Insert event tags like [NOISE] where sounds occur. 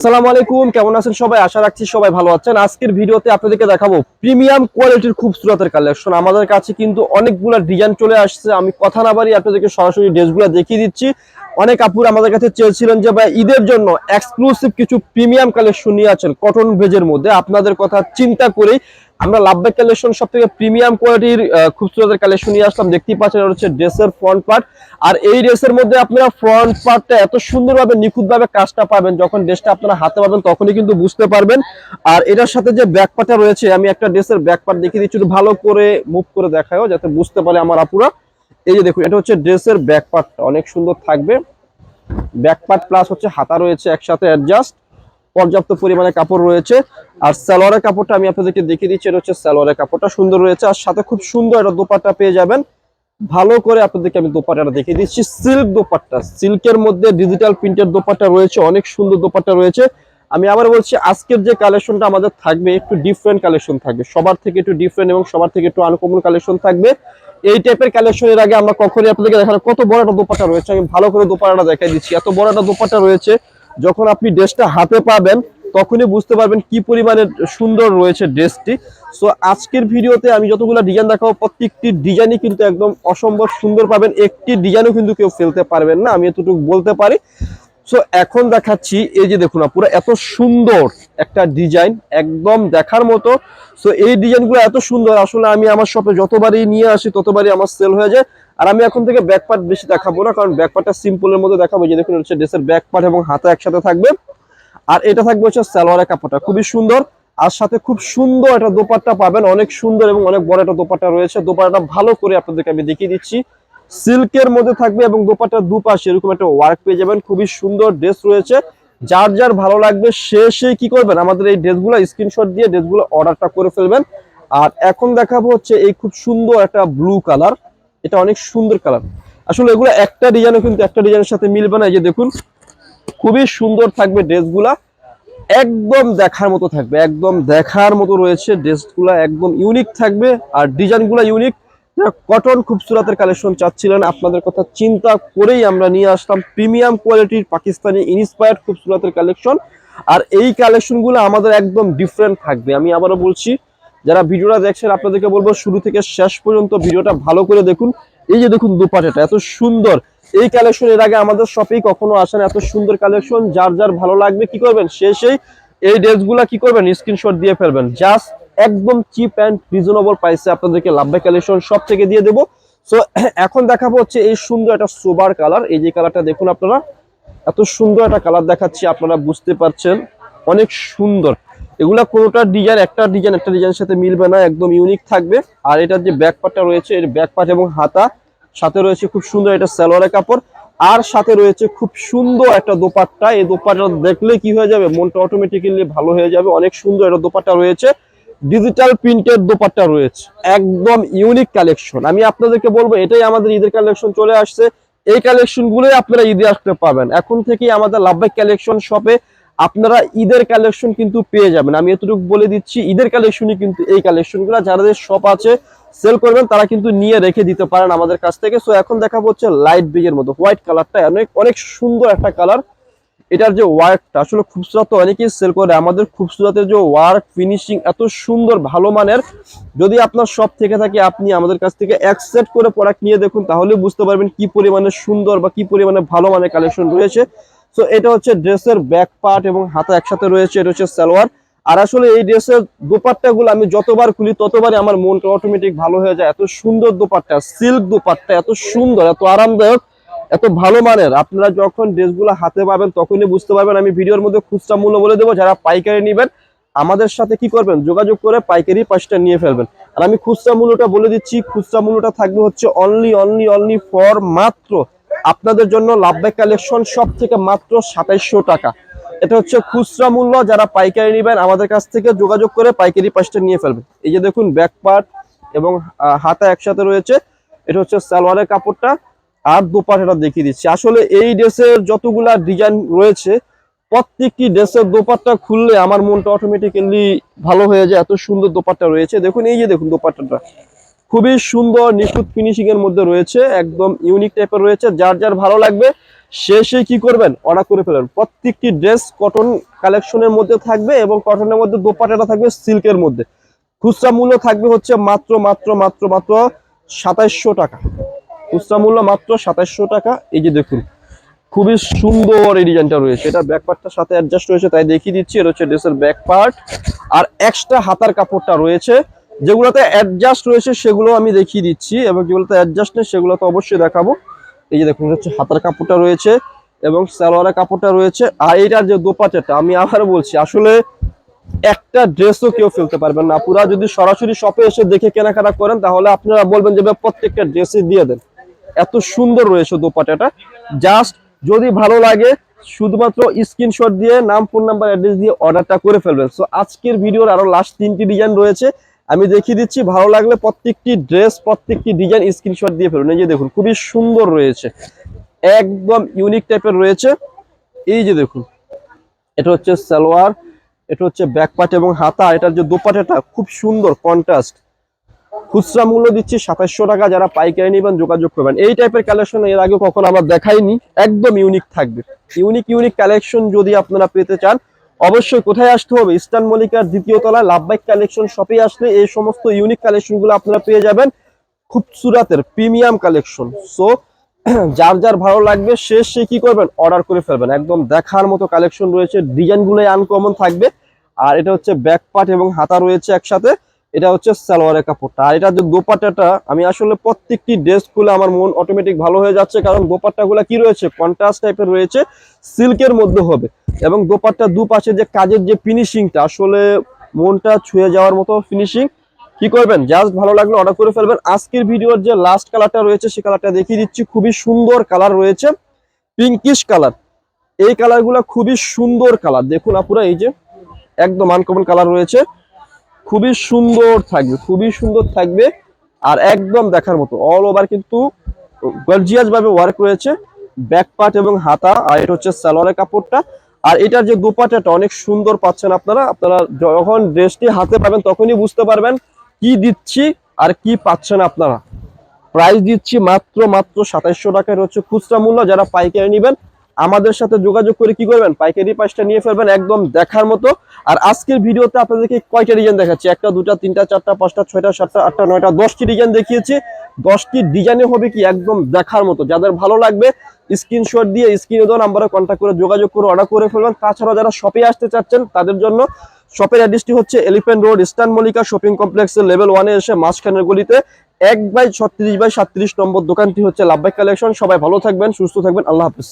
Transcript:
আসসালামু আলাইকুম, কেমন আছেন সবাই? আশা রাখছি সবাই ভালো আছেন। আজকের ভিডিওতে আপনাদেরকে দেখাবো প্রিমিয়াম কোয়ালিটির খুব খুবসুরতের কালেকশন। আমাদের কাছে কিন্তু অনেকগুলো ডিজাইন চলে আসছে। আমি কথা না বাড়ি আপনাদেরকে সরাসরি ড্রেসগুলো দেখিয়ে দিচ্ছি। অনেক আপুর আমাদের কাছে চেয়েছিলেন যে, ভাই, ঈদের জন্য এক্সক্লুসিভ কিছু প্রিমিয়াম কালেকশন নিয়ে আছেন কটন ভেজের মধ্যে। আপনাদের কথা চিন্তা করেই আমরা লাভবাই কালেকশন সব থেকে প্রিমিয়াম কোয়ালিটির খুবসুরতের কালেকশন নিয়ে আসলাম। দেখতেই পাচ্ছেন হচ্ছে ড্রেসের ফ্রন্ট পার্ট আর এই ড্রেসের মধ্যে আপনারা ফ্রন্ট পার্টটা এত সুন্দরভাবে, নিখুঁতভাবে কাজটা পাবেন। যখন ড্রেসটা আপনারা হাতে পাবেন, তখনই কিন্তু বুঝতে পারবেন। আর এটার সাথে যে ব্যাক পার্টটা রয়েছে, আমি একটা ড্রেসের ব্যাক পার্ট দেখিয়ে দিচ্ছি ভালো করে মুভ করে দেখাও যাতে বুঝতে পারে আমার আপুরা। এই যে দেখুন, এটা হচ্ছে ড্রেসের ব্যাক পার্টটা অনেক সুন্দর থাকবে। ব্যাক পার্ট প্লাস হচ্ছে হাতা রয়েছে, একসাথে অ্যাডজাস্ট পর্যাপ্ত পরিমাণে কাপড় রয়েছে। আর সালোয়ারের কাপড়টা আমি আপনাদেরকে দেখিয়ে দিচ্ছি, এটা হচ্ছে সালোয়ারের কাপড়টা। সুন্দর রয়েছে, আর সাথে খুব সুন্দর একটা দোপাট্টা পেয়ে যাবেন। ভালো করে আপনাদেরকে আমি দোপাট্টাটা দেখিয়ে দিচ্ছি। সিল্ক দোপাট্টা, সিল্কের মধ্যে ডিজিটাল প্রিন্টের দোপাট্টা রয়েছে, অনেক সুন্দর দোপাট্টা রয়েছে। আমি আবার বলছি, আজকের যে কালেকশনটা আমাদের থাকবে, একটু ডিফারেন্ট কালেকশন থাকবে। সবার থেকে একটু ডিফারেন্ট এবং সবার থেকে একটু আনকমন কালেকশন থাকবে। এই টাইপের কালেকশনের আগে আমরা কখনই আপনাদেরকে দেখানো কত বড় একটা দোপাটা রয়েছে, আমি ভালো করে দোপাটা দেখাই দিচ্ছি। এত বড় একটা দোপাট্টা রয়েছে যখন আপনি ড্রেসটা হাতে পাবেন, তখনই বুঝতে পারবেন কি পরিমাণে সুন্দর রয়েছে ড্রেসটি। সো আজকের ভিডিওতে আমি যতগুলো ডিজাইন দেখাবো, প্রত্যেকটি ডিজাইনই কিন্তু একদম অসম্ভব সুন্দর পাবেন। একটি ডিজাইনও কিন্তু কেউ ফেলতে পারবেন না, আমি এতটুকু বলতে পারি। সো এখন দেখাচ্ছি, এই যে দেখুন, পুরো এত সুন্দর একটা ডিজাইন একদম দেখার মতো। সো এই ডিজাইনগুলো এত সুন্দর, আসলে আমি আমার শপে যতবারই নিয়ে আসি, ততবারই আমার সেল হয়ে যায়। আর আমি এখন থেকে ব্যাক পার্ট বেশি দেখাবো না, কারণ ব্যাক পার্টটা সিম্পলের মধ্যে দেখাবো। যে দেখুন, হচ্ছে ড্রেসের ব্যাক পার্ট এবং হাতা একসাথে থাকবে। আর এটা থাকবে হচ্ছে সালোয়ারের কাপড়টা। খুবই সুন্দর, আর সাথে খুব সুন্দর একটা দোপাট্টা পাবেন। অনেক সুন্দর এবং অনেক বড় একটা দোপাট্টা রয়েছে। দোপাট্টা ভালো করে আপনাদেরকে আমি দেখিয়ে দিচ্ছি। সিল্কের মধ্যে থাকবে এবং দোপাট্টার দুপাশে এরকম একটা ওয়ার্ক পেয়ে যাবেন। খুবই সুন্দর ড্রেস রয়েছে। যার যার ভালো লাগবে সে সে কি করবেন? আমাদের এই ড্রেসগুলো স্ক্রিনশট দিয়ে ড্রেসগুলো অর্ডারটা করে ফেলবেন। আর এখন দেখাবো হচ্ছে এই খুব সুন্দর একটা ব্লু কালার এটা অনেক সুন্দর কালার। আসলে এগুলো একটা ডিজাইনও কিন্তু একটা ডিজাইনের সাথে মিলবে না, এই যে দেখুন, খুবই সুন্দর থাকবে ড্রেসগুলা। একদম দেখার মতো থাকবে, একদম দেখার মতো রয়েছে ড্রেসগুলা, একদম ইউনিক থাকবে, আর ডিজাইনগুলো ইউনিক কটন খুবসুরাতের কালেকশন চাচ্ছিলেন, আপনাদের কথা চিন্তা করেই আমরা নিয়ে আসলাম। প্রিমিয়াম কোয়ালিটির পাকিস্তানি ইনস্পায়ার্ড খুবসুরাতের কালেকশন আর এই কালেকশনগুলো আমাদের একদম ডিফারেন্ট থাকবে। আমি আবারও বলছি যারা ভিডিওটা দেখছেন, আপনাদেরকে বলব শুরু থেকে শেষ পর্যন্ত ভিডিওটা ভালো করে দেখুন। এই যে দেখুন দুপাটাটা, এত সুন্দর। এই কালেকশন এর আগে আমাদের শপেই কখনো আসেন এত সুন্দর কালেকশন যার যার ভালো লাগবে কি করবেন? শেষেই এই ড্রেসগুলা কি করবেন? স্ক্রিনশট দিয়ে ফেলবেন। জাস্ট একদম চিপ অ্যান্ড রিজনেবল প্রাইসে আপনাদেরকে লাভবে কালেকশন সব থেকে দিয়ে দেবো। সো [CLEARS THROAT] এখন দেখাবো হচ্ছে এই সুন্দর একটা সোবার কালার এই যে কালারটা দেখুন আপনারা। এত সুন্দর একটা কালার দেখাচ্ছি, আপনারা বুঝতে পারছেন। অনেক সুন্দর। এগুলা কোনোটা ডিজাইন একটা ডিজাইন একটা ডিজাইনের সাথে মিলবে না, একদম ইউনিক থাকবে। আর এটার যে ব্যাক পার্টটা রয়েছে, এর ব্যাক পার্ট এবং হাতা, সাথে রয়েছে খুব সুন্দর এটা সালোয়ারের কাপড়, আর সাথে রয়েছে খুব সুন্দর একটা দোপাট্টা। এই দোপাট্টা দেখলে কি হয়ে যাবে? মনটা অটোমেটিক্যালি ভালো হয়ে যাবে। অনেক সুন্দর একটা দোপাট্টা রয়েছে। ডিজিটাল প্রিন্টের দোপাট্টা রয়েছে। একদম ইউনিক কালেকশন আমি আপনাদেরকে বলব, এটাই আমাদের ঈদের কালেকশন চলে আসছে। এই কালেকশন গুলোই আপনারা ঈদে আসতে পাবেন এখন থেকেই আমাদের লাভবাই কালেকশন শপে আপনারা ঈদের কালেকশন কিন্তু পেয়ে যাবেন। আমি এতটুকু বলে দিচ্ছি, ঈদের কালেকশনই কিন্তু এই কালেকশনগুলো যাদের শপ আছে সেল করবেন, তারা কিন্তু নিয়ে রেখে দিতে পারেন আমাদের কাছ থেকে। সো এখন দেখা হচ্ছে লাইট বিগের মতো হোয়াইট কালারটা অনেক অনেক সুন্দর একটা কালার এটার যে ওয়ার্কটা আসলে খুবসুরত অনেকেই সেল করে, আমাদের খুবসুরতের যে ওয়ার্ক ফিনিশিং এত সুন্দর, ভালো মানের। যদি আপনার সব থেকে থাকে, আপনি আমাদের কাছ থেকে অ্যাকসেপ্ট করে প্রোডাক্ট নিয়ে দেখুন, তাহলে বুঝতে পারবেন কি পরিমাণে সুন্দর বা কি পরিমাণে ভালো মানের কালেকশন রয়েছে। সো এটা হচ্ছে ড্রেসের ব্যাক পার্ট এবং হাতা একসাথে রয়েছে, এটা হচ্ছে সালোয়ার। আর আসলে এই ড্রেসের দোপাট্টা গুলো আমি যতবার খুলি, ততবারই আমার মনটা অটোমেটিক ভালো হয়ে যায়। এত সুন্দর দোপাট্টা সিল্ক দোপাট্টা, এত সুন্দর, এত আরামদায়ক, এত ভালো মানের। আপনারা যখন ড্রেসগুলো হাতে পাবেন, তখনই বুঝতে পারবেন। আমি ভিডিওর মধ্যে খুচরা মূল্য বলে দেবো, যারা পাইকারি নেবেন, আমাদের সাথে কি করবেন? যোগাযোগ করে পাইকারি পাঁচটা নিয়ে ফেলবেন। আর আমি খুচরা মূল্যটা বলে দিচ্ছি, খুচরা মূল্যটা থাকবে হচ্ছে অনলি অনলি অনলি ফর মাত্র আপনাদের জন্য লাভবাই কালেকশন সব থেকে মাত্র সাতাইশশো টাকা। এটা হচ্ছে খুচরা মূল্য, যারা পাইকারি নেবেন, আমাদের কাছ থেকে যোগাযোগ করে পাইকারি পাঁচটা নিয়ে ফেলবেন। এই যে দেখুন ব্যাক পার্ট এবং হাতা একসাথে রয়েছে। এটা হচ্ছে সালোয়ারের কাপড়টা। আর দোপাট্টাটা দেখিয়ে দিচ্ছি। আসলে এই ড্রেসের যতগুলা ডিজাইন রয়েছে, প্রত্যেকটি ড্রেসের দোপাট্টা খুললে আমার মনটা অটোমেটিক্যালি ভালো হয়ে যায়। এত সুন্দর দোপাট্টা রয়েছে। দেখুন, এই যে দেখুন দোপাট্টাটা খুবই সুন্দর, নিখুঁত ফিনিশিং এর মধ্যে রয়েছে, একদম ইউনিক টাইপের রয়েছে, যার যার ভালো লাগবে শেষে কি করবেন? অর্ডার করে ফেলেন। প্রত্যেকটি ড্রেস কটন কালেকশনের মধ্যে থাকবে এবং কটনের মধ্যে দোপাটাটা থাকবে সিল্কের মধ্যে। খুচরা মূল্য থাকবে হচ্ছে মাত্র মাত্র মাত্র মাত্র সাতাইশশো টাকা। খুচরা মূল্য মাত্র সাতাইশশো টাকা। এই যে দেখুন, খুবই সুন্দর এই ডিজাইনটা রয়েছে। এটা ব্যাক পার্টটার সাথে অ্যাডজাস্ট রয়েছে, তাই দেখিয়ে দিচ্ছি, এটা হচ্ছে ড্রেসের ব্যাক পার্ট আর এক্সট্রা হাতার কাপড়টা রয়েছে। যেগুলোতে অ্যাডজাস্ট রয়েছে, সেগুলো আমি দেখিয়ে দিচ্ছি। এবং যেগুলোতে অ্যাডজাস্ট নেই, সেগুলো তো অবশ্যই দেখাবো। এই যে দেখুন, হচ্ছে হাতার কাপড়টা রয়েছে এবং সালোয়ারের কাপড়টা রয়েছে। আর এইটার যে দোপাটাটা আমি আবার বলছি, আসলে একটা ড্রেসও কেউ ফেলতে পারবেন না। পুরা যদি সরাসরি শপে এসে দেখে কেনাকাটা করেন, তাহলে আপনারা বলবেন যে প্রত্যেকটা ড্রেসই দিয়ে দেন। এত সুন্দর রয়েছে দোপাটাটা জাস্ট যদি ভালো লাগে, শুধুমাত্র স্ক্রিনশট দিয়ে, নাম ফোন নাম্বার অ্যাড্রেস দিয়ে অর্ডারটা করে ফেলবেন। সো আজকের ভিডিওর আরও লাস্ট তিনটি ডিজাইন রয়েছে। আমি দেখিয়ে দিচ্ছি, ভালো লাগলে প্রত্যেকটি ড্রেস, প্রত্যেকটি ডিজাইন স্ক্রিনশট দিয়ে ফেলুন। এই যে দেখুন, খুবই সুন্দর রয়েছে। একদম ইউনিক টাইপের রয়েছে। এই যে দেখুন, এটা হচ্ছে সালোয়ার, এটা হচ্ছে ব্যাক পার্ট এবং হাতা এটার যে দোপাটাটা, খুব সুন্দর কন্ট্রাস্ট খুচরা মূল্য দিচ্ছি সাতাশশো টাকা, যারা পাইকারি নেবেন যোগাযোগ করবেন। এই টাইপের কালেকশন এর আগে কখনো আমরা দেখাইনি, একদম ইউনিক থাকবে। ইউনিক ইউনিক কালেকশন যদি আপনারা পেতে চান অবশ্যই কোথায় আসতে হবে? ইস্টার্ন মলিকার দ্বিতীয় তলায় লাভবাইক কালেকশন শপে আসলে এই সমস্ত ইউনিক কালেকশনগুলো আপনারা পেয়ে যাবেন। খুব সুরাতের প্রিমিয়াম কালেকশন। সো [CLEARS THROAT] যার যার ভালো লাগবে, সে সে কি করবেন? অর্ডার করে ফেলবেন। একদম দেখার মতো কালেকশন রয়েছে। ডিজাইনগুলো আনকমন থাকবে। আর এটা হচ্ছে ব্যাক পার্ট এবং হাতা রয়েছে একসাথে। এটা হচ্ছে সালোয়ারের কাপড়টা। আর এটা যে দোপাট্টাটা, আমি আসলে প্রত্যেকটি ড্রেস আমার মন অটোমেটিক ভালো হয়ে যাচ্ছে। কারণ দোপাট্টাগুলো কি রয়েছে? কন্ট্রাস্ট টাইপের রয়েছে। সিল্কের মধ্যে হবে। এবং দোপাট্টা দুপাশে যে কাজের যে ফিনিশিংটা আসলে মনটা ছুঁয়ে যাওয়ার মতো ফিনিশিং কি করবেন? জাস্ট ভালো লাগলে অর্ডার করে ফেলবেন। আজকের ভিডিওর যে লাস্ট কালারটা রয়েছে, সে কালারটা দেখিয়ে দিচ্ছি। খুবই সুন্দর কালার রয়েছে। পিঙ্কিশ কালার এই কালারগুলো খুবই সুন্দর কালার দেখুন আপুরা, এই যে একদম আনকমন কালার রয়েছে। খুবই সুন্দর থাকবে, খুবই সুন্দর থাকবে। আর একদম দেখার মতো। অল ওভার কিন্তু গর্জিয়াস ভাবে ওয়ার্ক রয়েছে। ব্যাক পার্ট এবং হাতা, আর এটা হচ্ছে সালোয়ারের কাপড়টা। আর এটার যে দোপাটাটা অনেক সুন্দর পাচ্ছেন আপনারা আপনারা যখন ড্রেসটি হাতে পাবেন তখনই বুঝতে পারবেন কি দিচ্ছি আর কি পাচ্ছেন আপনারা। প্রাইস দিচ্ছি মাত্র মাত্র সাতাইশশো টাকার হচ্ছে খুচরা মূল্য, যারা পাইকারি নেবেন আমাদের সাথে যোগাযোগ করে কি করবেন? পাইকারি পাঁচটা নিয়ে ফেলবেন একদম দেখার মতো। আর আজকের ভিডিওতে আপনাদেরকে কয়টা ডিজাইন দেখাচ্ছি? একটা, দুটা, তিনটা, চারটা, পাঁচটা, ছয়টা, সাতটা, আটটা, নয়টা, দশটি ডিজাইন দেখিয়েছি। দশটি ডিজাইনে হবে কি একদম দেখার মতো। যাদের ভালো লাগবে স্ক্রিনশট দিয়ে স্ক্রিনে দেওয়া নাম্বারে কন্ট্যাক্ট করে যোগাযোগ করে অর্ডার করে ফেলবেন। তাছাড়া যারা শপে আসতে চাচ্ছেন, তাদের জন্য শপের অ্যাড্রেসটি হচ্ছে elephant road eastern Mallika shopping কমপ্লেক্সের লেভেল ওয়ানে এসে মাঝখানের গলিতে এক বাই ছত্রিশ বাই সাতত্রিশ নম্বর দোকানটি হচ্ছে লাভবাই কালেকশন সবাই ভালো থাকবেন, সুস্থ থাকবেন। আল্লাহ হাফিজ।